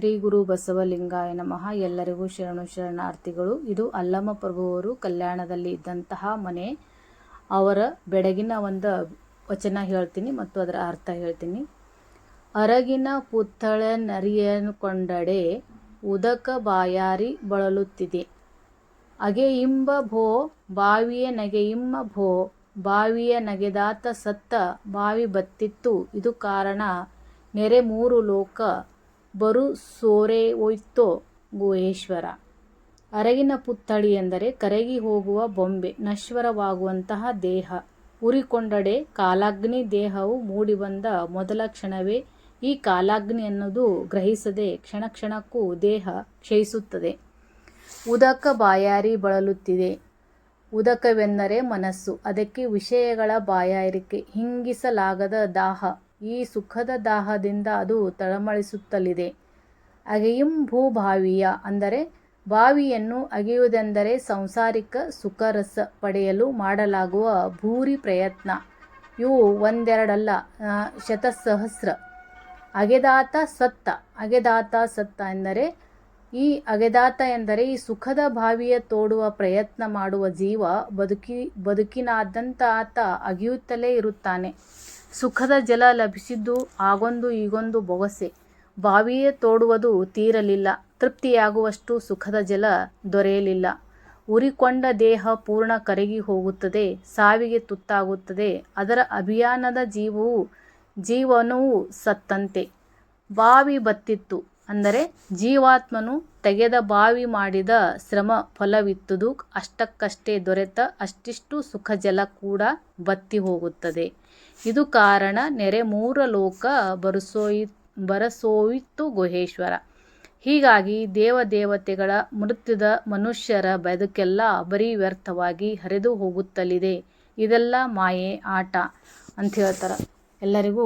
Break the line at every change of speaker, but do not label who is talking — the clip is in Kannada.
ಶ್ರೀ ಗುರು ಬಸವಲಿಂಗಾಯ ನಮಃ. ಎಲ್ಲರಿಗೂ ಶರಣು ಶರಣಾರ್ಥಿಗಳು, ಇದು ಅಲ್ಲಮ್ಮ ಪ್ರಭುವರು ಕಲ್ಯಾಣದಲ್ಲಿ ಇದ್ದಂತಹ ಮನೆ. ಅವರ ಬೆಡಗಿನ ಒಂದು ವಚನ ಹೇಳ್ತೀನಿ ಮತ್ತು ಅದರ ಅರ್ಥ ಹೇಳ್ತೀನಿ. ಅರಗಿನ ಪುತ್ತಳ ನರಿಯನ್ನು ಕೊಂಡಡೆ ಉದಕ ಬಾಯಾರಿ ಬಳಲುತ್ತಿದೆ. ಅಗೆ ಇಂಬ ಭೋ, ಬಾವಿಯ ನಗೆ ಇಮ್ಮ ಭೋ, ಬಾವಿಯ ನಗೆದಾತ ಸತ್ತ ಬಾವಿ ಬತ್ತಿತ್ತು. ಇದು ಕಾರಣ ನೆರೆ ಮೂರು ಲೋಕ ಬರು ಸೋರೆ ಹೋಯ್ತೋ ಗುಹೇಶ್ವರ. ಅರಗಿನ ಪುತ್ಥಳಿ ಎಂದರೆ ಕರಗಿ ಹೋಗುವ ಬೊಂಬೆ, ನಶ್ವರವಾಗುವಂತಹ ದೇಹ. ಉರಿಕೊಂಡಡೆ ಕಾಲಾಗ್ನಿ ದೇಹವು ಮೂಡಿಬಂದ ಮೊದಲ ಕ್ಷಣವೇ ಈ ಕಾಲಾಗ್ನಿ ಅನ್ನೋದು ಗ್ರಹಿಸದೆ ಕ್ಷಣ ಕ್ಷಣಕ್ಕೂ ದೇಹ ಕ್ಷಯಿಸುತ್ತದೆ. ಉದಕ ಬಾಯಾರಿ ಬಳಲುತ್ತಿದೆ. ಉದಕವೆಂದರೆ ಮನಸ್ಸು. ಅದಕ್ಕೆ ವಿಷಯಗಳ ಬಾಯಾರಿಕೆ, ಹಿಂಗಿಸಲಾಗದ ದಾಹ. ಈ ಸುಖದ ದಾಹದಿಂದ ಅದು ತಳಮಳಿಸುತ್ತಲಿದೆ. ಅಗೆಯುಂ ಭೂಭಾವಿಯ ಅಂದರೆ ಬಾವಿಯನ್ನು ಅಗೆಯುವುದೆಂದರೆ ಸಂಸಾರಿಕ ಸುಖರಸ ಪಡೆಯಲು ಮಾಡಲಾಗುವ ಭೂರಿ ಪ್ರಯತ್ನ. ಇವು ಒಂದೆರಡಲ್ಲ ಶತಸಹಸ್ರ. ಅಗೆದಾತ ಸತ್ತ ಅಗೆದಾತ ಸತ್ತ ಎಂದರೆ ಈ ಅಗೆದಾತ ಎಂದರೆ ಈ ಸುಖದ ಬಾವಿಯ ತೋಡುವ ಪ್ರಯತ್ನ ಮಾಡುವ ಜೀವ ಬದುಕಿ, ಬದುಕಿನಾದ್ಯಂತ ಆತ ಅಗೆಯುತ್ತಲೇ ಇರುತ್ತಾನೆ. ಸುಖದ ಜಲ ಲಭಿಸಿದ್ದು ಆಗೊಂದು ಈಗೊಂದು ಬೊಗಸೆ. ಬಾವಿಯೇ ತೋಡುವುದು ತೀರಲಿಲ್ಲ. ತೃಪ್ತಿಯಾಗುವಷ್ಟು ಸುಖದ ಜಲ ದೊರೆಯಲಿಲ್ಲ. ಉರಿಕೊಂಡ ದೇಹ ಪೂರ್ಣ ಕರಗಿ ಹೋಗುತ್ತದೆ, ಸಾವಿಗೆ ತುತ್ತಾಗುತ್ತದೆ. ಅದರ ಅಭಿಯಾನದ ಜೀವವು, ಜೀವನವು ಸತ್ತಂತೆ. ಬಾವಿ ಬತ್ತಿತ್ತು. ಅಂದರೆ ಜೀವಾತ್ಮನು ತೆಗೆದ ಬಾವಿ ಮಾಡಿದ ಶ್ರಮ ಫಲವಿತ್ತುದು ಅಷ್ಟಕ್ಕಷ್ಟೇ ದೊರೆತ ಅಷ್ಟಿಷ್ಟು ಸುಖ ಜಲ ಕೂಡ ಬತ್ತಿ ಹೋಗುತ್ತದೆ. ಇದು ಕಾರಣ ನೆರೆ ಮೂರ ಲೋಕ ಬರಸೋಯಿ ಬರಸೋಯಿತು ಗುಹೇಶ್ವರ. ಹೀಗಾಗಿ ದೇವದೇವತೆಗಳ ಮೃತ್ಯುದ ಮನುಷ್ಯರ ಬದುಕೆಲ್ಲ ಬರೀ ವ್ಯರ್ಥವಾಗಿ ಹರಿದು ಹೋಗುತ್ತಲಿದೆ. ಇದೆಲ್ಲ ಮಾಯೆ, ಆಟ ಅಂತ ಹೇಳ್ತಾರೆ. ಎಲ್ಲರಿಗೂ